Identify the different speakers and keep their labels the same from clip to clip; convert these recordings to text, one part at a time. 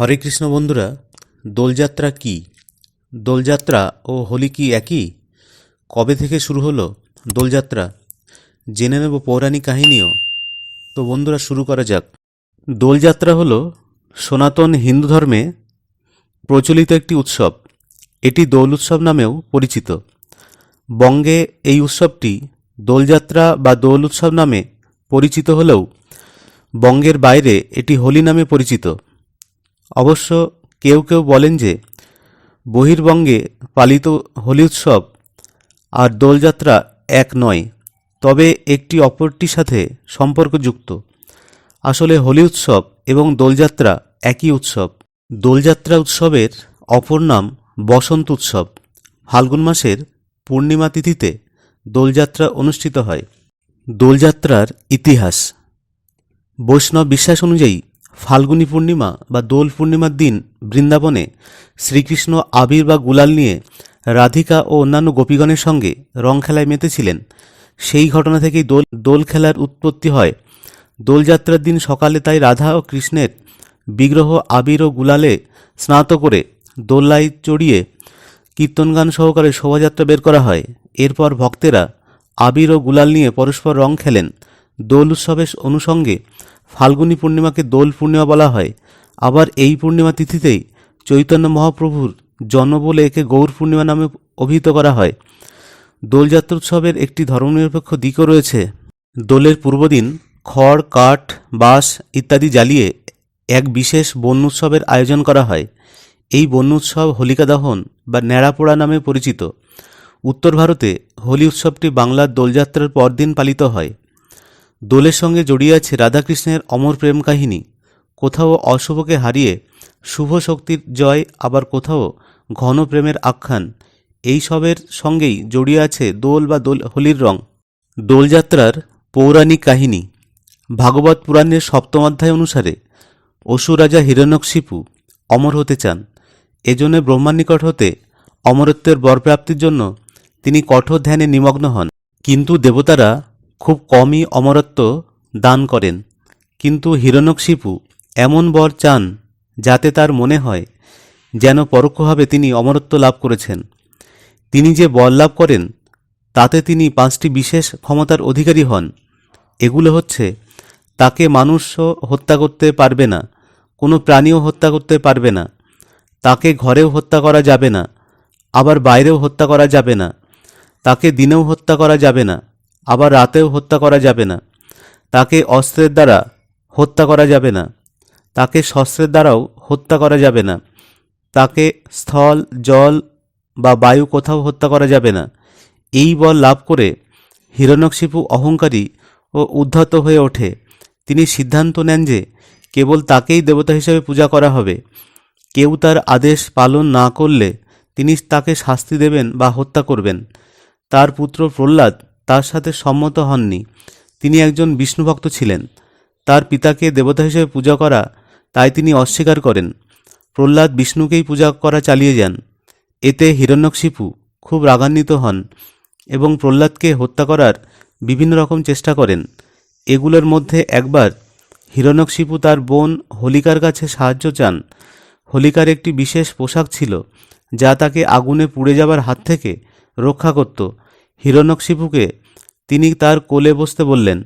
Speaker 1: হরে কৃষ্ণ বন্ধুরা, দোলযাত্রা কি? দোলযাত্রা ও হোলি কি একই? কবে থেকে শুরু হলো দোলযাত্রা? জেনে নেব পৌরাণিক কাহিনীও। তো বন্ধুরা, শুরু করা যাক। দোলযাত্রা হলো সনাতন হিন্দু ধর্মে প্রচলিত একটি উৎসব। এটি দোল উৎসব নামেও পরিচিত। বঙ্গে এই উৎসবটি দোলযাত্রা বা দোল উৎসব নামে পরিচিত হলেও বঙ্গের বাইরে এটি হোলি নামে পরিচিত। অবশ্য কেউ কেউ বলেন যে, বহির্বঙ্গে পালিত হোলি উৎসব আর দোলযাত্রা এক নয়, তবে একটি অপরটির সাথে সম্পর্কযুক্ত। আসলে হোলি উৎসব এবং দোলযাত্রা একই উৎসব। দোলযাত্রা উৎসবের অপর নাম বসন্ত উৎসব। ফাল্গুন মাসের পূর্ণিমা তিথিতে দোলযাত্রা অনুষ্ঠিত হয়। দোলযাত্রার ইতিহাস। বৈষ্ণব বিশ্বাস অনুযায়ী ফাল্গুনী পূর্ণিমা বা দোল পূর্ণিমার দিন বৃন্দাবনে শ্রীকৃষ্ণ আবির বা গুলাল নিয়ে রাধিকা ও অন্যান্য গোপীগণের সঙ্গে রং খেলায় মেতেছিলেন। সেই ঘটনা থেকেই দোল দোল খেলার উৎপত্তি হয়। দোলযাত্রার দিন সকালে তাই রাধা ও কৃষ্ণের বিগ্রহ আবির ও গুলালে স্নাত করে দোল্লায় চড়িয়ে কীর্তন গান সহকারে শোভাযাত্রা বের করা হয়। এরপর ভক্তেরা আবির ও গুলাল নিয়ে পরস্পর রং খেলেন। দোল উৎসবের অনুষঙ্গে ফাল্গুনী পূর্ণিমাকে দোল পূর্ণিমা বলা হয়। আবার এই পূর্ণিমা তিথিতেই চৈতন্য মহাপ্রভুর জন্ম বলে একে গৌর পূর্ণিমা নামে অভিহিত করা হয়। দোলযাত্রা উৎসবের একটি ধর্মনিরপেক্ষ দিকও রয়েছে। দোলের পূর্বদিন খড়, কাঠ, বাঁশ ইত্যাদি জ্বালিয়ে এক বিশেষ বন্য উৎসবের আয়োজন করা হয়। এই বন্য উৎসব হোলিকা দহন বা ন্যাড়াপোড়া নামে পরিচিত। উত্তর ভারতে হোলি উৎসবটি বাংলার দোলযাত্রার পরদিন পালিত হয়। দোলের সঙ্গে জড়িয়ে আছে রাধাকৃষ্ণের অমর প্রেম কাহিনী। কোথাও অশুভকে হারিয়ে শুভ শক্তির জয়, আবার কোথাও ঘন প্রেমের আখ্যান। এই সবের সঙ্গেই জড়িয়ে আছে দোল বা দোল হোলির রং। দোলযাত্রার পৌরাণিক কাহিনী। ভাগবত পুরাণের সপ্তম অধ্যায় অনুসারে অসুর রাজা হিরণ্যকশিপু অমর হতে চান। এজন্য ব্রহ্মার নিকট হতে অমরত্বের বরপ্রাপ্তির জন্য তিনি কঠোর ধ্যানে নিমগ্ন হন। কিন্তু দেবতারা খুব কমই অমরত্ব দান করেন। কিন্তু হিরণ্যকশিপু এমন বর চান যাতে তার মনে হয় যেন পরোক্ষভাবে তিনি অমরত্ব লাভ করেছেন। তিনি যে বর লাভ করেন, তাতে তিনি পাঁচটি বিশেষ ক্ষমতার অধিকারী হন। এগুলো হচ্ছে, তাকে মানুষও হত্যা করতে পারবে না, কোনো প্রাণীও হত্যা করতে পারবে না, তাকে ঘরেও হত্যা করা যাবে না, আবার বাইরেও হত্যা করা যাবে না, তাকে দিনেও হত্যা করা যাবে না। আবার রাতেও হত্যা করা যাবে না। তাকে অস্ত্রের দ্বারা হত্যা করা যাবে না। তাকে শস্ত্রের দ্বারাও হত্যা করা যাবে না। তাকে স্থল, জল বা বায়ু কোথাও হত্যা করা যাবে না। এই বল লাভ করে হিরণ্যকশিপু অহংকারী ও উদ্ধত হয়ে ওঠে। তিনি সিদ্ধান্ত নেন যে কেবল তাকেই দেবতা হিসেবে পূজা করা হবে। কেউ তার আদেশ পালন না করলে তিনি তাকে শাস্তি দেবেন বা হত্যা করবেন। তার পুত্র প্রহ্লাদ তার সাথে সম্মত হননি। তিনি একজন বিষ্ণুভক্ত ছিলেন। তার পিতাকে দেবতা হিসেবে পূজা করা তাই তিনি অস্বীকার করেন। প্রহ্লাদ বিষ্ণুকেই পূজা করা চালিয়ে যান। এতে হিরণ্যকশিপু খুব রাগান্বিত হন এবং প্রহ্লাদকে হত্যা করার বিভিন্ন রকম চেষ্টা করেন। এগুলোর মধ্যে একবার হিরণ্যকশিপু তার বোন হোলিকার কাছে সাহায্য চান। হোলিকার একটি বিশেষ পোশাক ছিল যা তাকে আগুনে পুড়ে যাবার হাত থেকে রক্ষা করত। হিরণ্যকশিপুকে তিনি তার কোলে বসতে বললেন,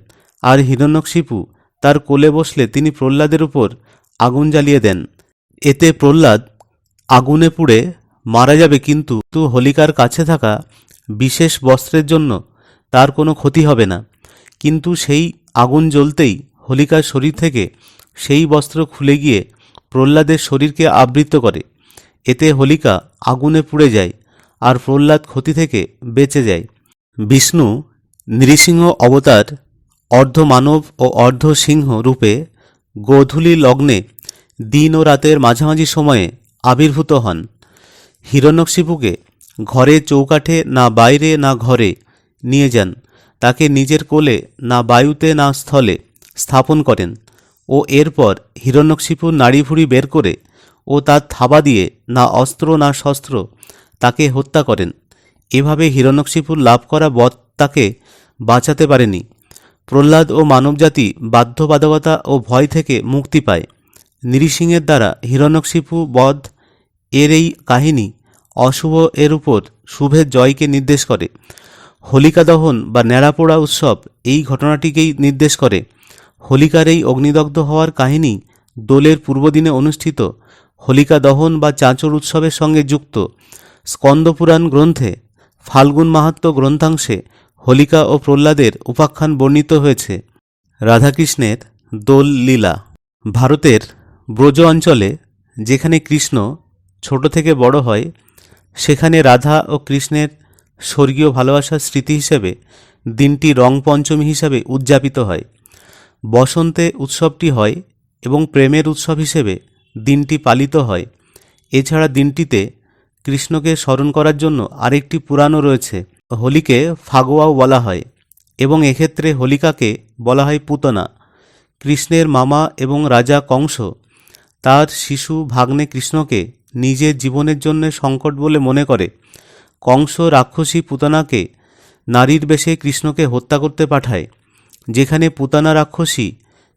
Speaker 1: আর হিরণ্যকশিপু, তার কোলে বসলে তিনি প্রহ্লাদের উপর আগুন জ্বালিয়ে দেন। এতে প্রহ্লাদ আগুনে পুড়ে মারা যাবে, কিন্তু তু হোলিকার কাছে থাকা বিশেষ বস্ত্রের জন্য তার কোনো ক্ষতি হবে না। কিন্তু সেই আগুন জ্বলতেই হোলিকার শরীর থেকে সেই বস্ত্র খুলে গিয়ে প্রহ্লাদের শরীরকে আবৃত করে। এতে হোলিকা আগুনে পুড়ে যায় আর প্রহ্লাদ ক্ষতি থেকে বেঁচে যায়। বিষ্ণু নৃসিংহ অবতার অর্ধ মানব ও অর্ধ সিংহ রূপে গোধূলি লগ্নে দিন ও রাতের মাঝামাঝি সময়ে আবির্ভূত হন। হিরণ্যকশিপুকে ঘরে চৌকাঠে না বাইরে না ঘরে নিয়ে যান। তাকে নিজের কোলে না বায়ুতে না স্থলে স্থাপন করেন ও এরপর হিরণ্যকশিপুর নাড়িভুড়ি বের করে ও তার থাবা দিয়ে না অস্ত্র না শস্ত্র তাকে হত্যা করেন। এভাবে হিরণ্যকশিপুর লাভ করা বধ তাকে বাঁচাতে পারেনি। প্রহ্লাদ ও মানবজাতি বাধ্যবাধকতা ও ভয় থেকে মুক্তি পায়। নৃসিংহের দ্বারা হিরণ্যকশিপু বধ এর এই কাহিনী অশুভ এর উপর শুভের জয়কে নির্দেশ করে। হোলিকা দহন বা ন্যাড়াপোড়া উৎসব এই ঘটনাটিকেই নির্দেশ করে। হোলিকার এই অগ্নিদগ্ধ হওয়ার কাহিনী দোলের পূর্বদিনে অনুষ্ঠিত। হোলিকা দহন বা চাঁচর উৎসবের সঙ্গে যুক্ত। স্কন্দপুরাণ গ্রন্থে ফাল্গুন মাহাত্ম্য গ্রন্থাংশে হোলিকা ও প্রহ্লাদের উপাখ্যান বর্ণিত হয়েছে। রাধাকৃষ্ণের দোল লীলা। ভারতের ব্রজ অঞ্চলে যেখানে কৃষ্ণ ছোট থেকে বড় হয়, সেখানে রাধা ও কৃষ্ণের স্বর্গীয় ভালোবাসার স্মৃতি হিসেবে দিনটি রং পঞ্চমী হিসাবে উদযাপিত হয়। বসন্তে উৎসবটি হয় এবং প্রেমের উৎসব হিসেবে দিনটি পালিত হয়। এছাড়া দিনটিতে কৃষ্ণকে স্মরণ করার জন্য আরেকটি পুরাণও রয়েছে। হোলিকে ফাগোয়াও বলা হয় এবং এক্ষেত্রে হোলিকাকে বলা হয় পুতনা। কৃষ্ণের মামা এবং রাজা কংস তার শিশু ভাগ্নে কৃষ্ণকে নিজের জীবনের জন্য সংকট বলে মনে করে। কংস রাক্ষসী পুতানাকে নারীর বেশে কৃষ্ণকে হত্যা করতে পাঠায়, যেখানে পুতানা রাক্ষসী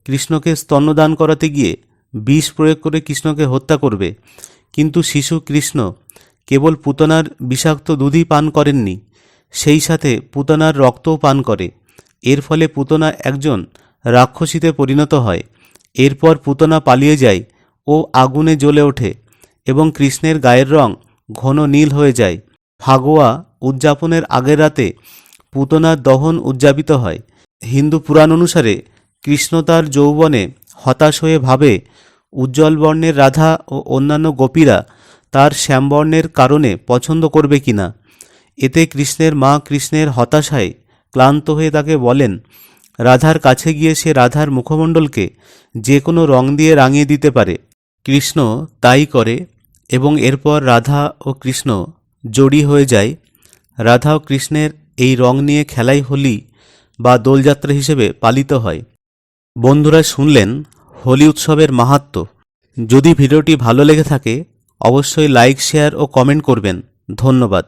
Speaker 1: কৃষ্ণকে স্তন্যদান করাতে গিয়ে বিষ প্রয়োগ করে কৃষ্ণকে হত্যা করবে। কিন্তু শিশু কৃষ্ণ কেবল পুতনার বিষাক্ত দুধই পান করেননি, সেই সাথে পুতনার রক্তও পান করে। এর ফলে পুতনা একজন রাক্ষসীতে পরিণত হয়। এরপর পুতনা পালিয়ে যায় ও আগুনে জ্বলে ওঠে এবং কৃষ্ণের গায়ের রং ঘন নীল হয়ে যায়। ফাগোয়া উদযাপনের আগের রাতে পুতনার দহন উদযাপিত হয়। হিন্দু পুরাণ অনুসারে কৃষ্ণ তার যৌবনে হতাশ হয়ে ভাবে, উজ্জ্বল বর্ণের রাধা ও অন্যান্য গোপীরা তার শ্যামবর্ণের কারণে পছন্দ করবে কিনা এতে কৃষ্ণের মা কৃষ্ণের হতাশায় ক্লান্ত হয়ে তাকে বলেন, রাধার কাছে গিয়ে সে রাধার মুখমণ্ডলকে যে কোনো রং দিয়ে রাঙিয়ে দিতে পারে। কৃষ্ণ তাই করে এবং এরপর রাধা ও কৃষ্ণ জড়ি হয়ে যায়। রাধা ও কৃষ্ণের এই রং নিয়ে খেলাই হোলি বা দোলযাত্রা হিসেবে পালিত হয়। বন্ধুরা শুনলেন, হোলি উৎসবের মাহাত্ম্য। যদি ভিডিওটি ভালো লেগে থাকে অবশ্যই লাইক শেয়ার ও কমেন্ট করবেন। ধন্যবাদ।